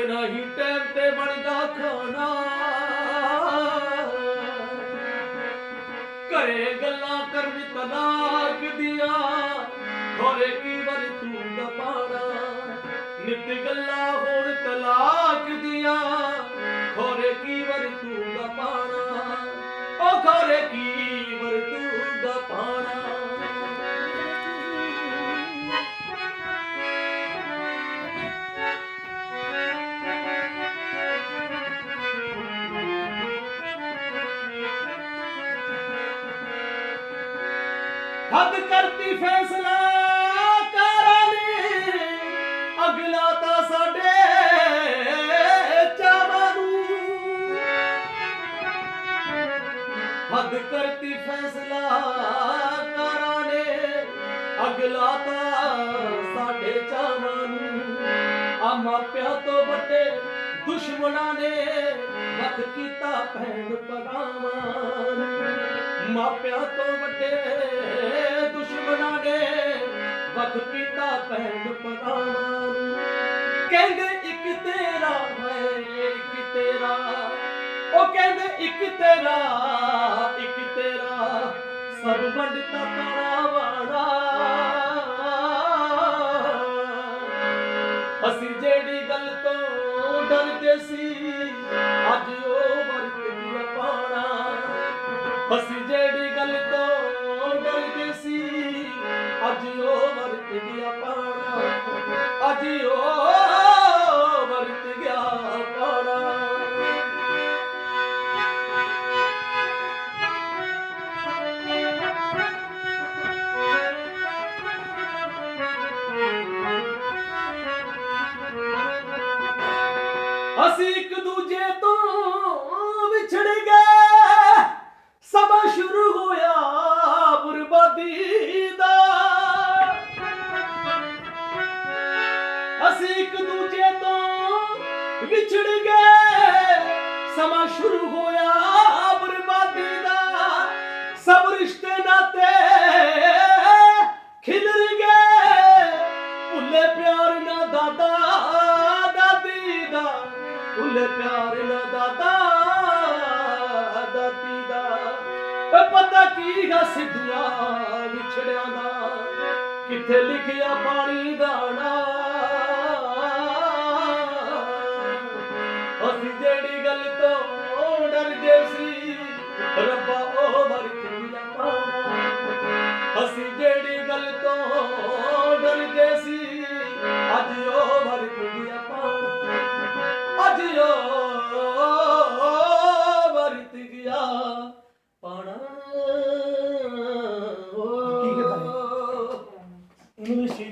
ਜੇ ਨਹੀਂ ਟਾਈਮ ਤੇ ਬਣਦਾ ਖਾਣਾ। ਘਰੇ ਗੱਲਾਂ ਕਰਨੀ ਤਲਾਕ ਦੀਆਂ। ਖੋਰੇ ਕੀ ਵਰ ਤੂੰ ਦਾ ਪਾਣਾ। ਨਿਤ ਗੱਲਾਂ ਹੋ ਹੱਦ ਕਰਤੀ ਫੈਸਲਾ ਕਾਰਾਂ ਨੇ। ਅਗਲਾ ਤਾਂ ਸਾਡੇ ਚਾਵਾਂ ਨੂੰ। ਹੱਦ ਕਰਤੀ ਫੈਸਲਾ ਕਾਰਾਂ ਨੇ। ਅਗਲਾ ਤਾਂ ਸਾਡੇ ਚਾਵਾਂ ਨੂੰ। ਆ ਮਾਪਿਆਂ ਤੋਂ ਵੱਡੇ ਦੁਸ਼ਮਣਾਂ ਨੇ। ਵੱਖ ਕੀਤਾ ਭੈਣ ਭਰਾਵਾਂ ਮਾਪਿਆਂ ਤੋਂ ਵੱਡੇ ਵੱਖ ਕੀਤਾ ਭੈਣ ਭਰਾਵਾਂ ਕਹਿੰਦੇ ਇੱਕ ਤੇਰਾ ਹੈ ਇੱਕ ਤੇਰਾ। ਉਹ ਕਹਿੰਦੇ ਇੱਕ ਤੇਰਾ ਇੱਕ ਤੇਰਾ। ਸਭ ਵੰਡਤਾ ਤਾਰਾ ਅਸੀਂ ਜਿਹੜੀ ਗੱਲ ਤੋਂ ਡਰਦੇ ਸੀ, ਅੱਜ ਉਹ ਵਰਤ ਗਿਆ ਪਾਣਾ। ਅਸੀਂ ਜਿਹੜੀ ਗੱਲ ਤੋਂ ਡਰਦੇ ਸੀ, ਅੱਜ ਉਹ ਗਿਆ ਪਾਣਾ। ਅੱਜ ਉਹ ਵਰਤ ਗਿਆ ਪਾਣਾ। ਅਸੀਂ ਇੱਕ ਅਸੀਂ ਇੱਕ ਦੂਜੇ ਤੋਂ ਵਿਛੜ ਗਏ। ਸਮਾਂ ਸ਼ੁਰੂ ਹੋਇਆ ਬਰਬਾਦੀ ਦਾ। ਸਭ ਰਿਸ਼ਤੇ ਨਾਤੇ ਖਿਲਰ ਗਏ। ਭੁੱਲੇ ਪਿਆਰ ਨਾ ਦਾਦਾ, ਦਾਦੀ ਦਾ। ਭੁੱਲੇ ਪਿਆਰ ਨਾ ਦਾਦਾ, ਦਾਦੀ ਦਾ। ਪਤਾ ਕੀ ਗਾ ਸਿੱਧੂਆ, ਵਿਛੜਿਆਂ ਦਾ। ਕਿੱਥੇ ਲਿਖਿਆ ਪਾਣੀ ਦਾਣਾ? ਗੱਲ ਤੋਂ ਡਰਦੇ ਸੀ। ਰੱਬਾ ਉਹ ਵਰਤ ਮਿਲਾ ਪਾਉਣਾ ਅਸੀਂ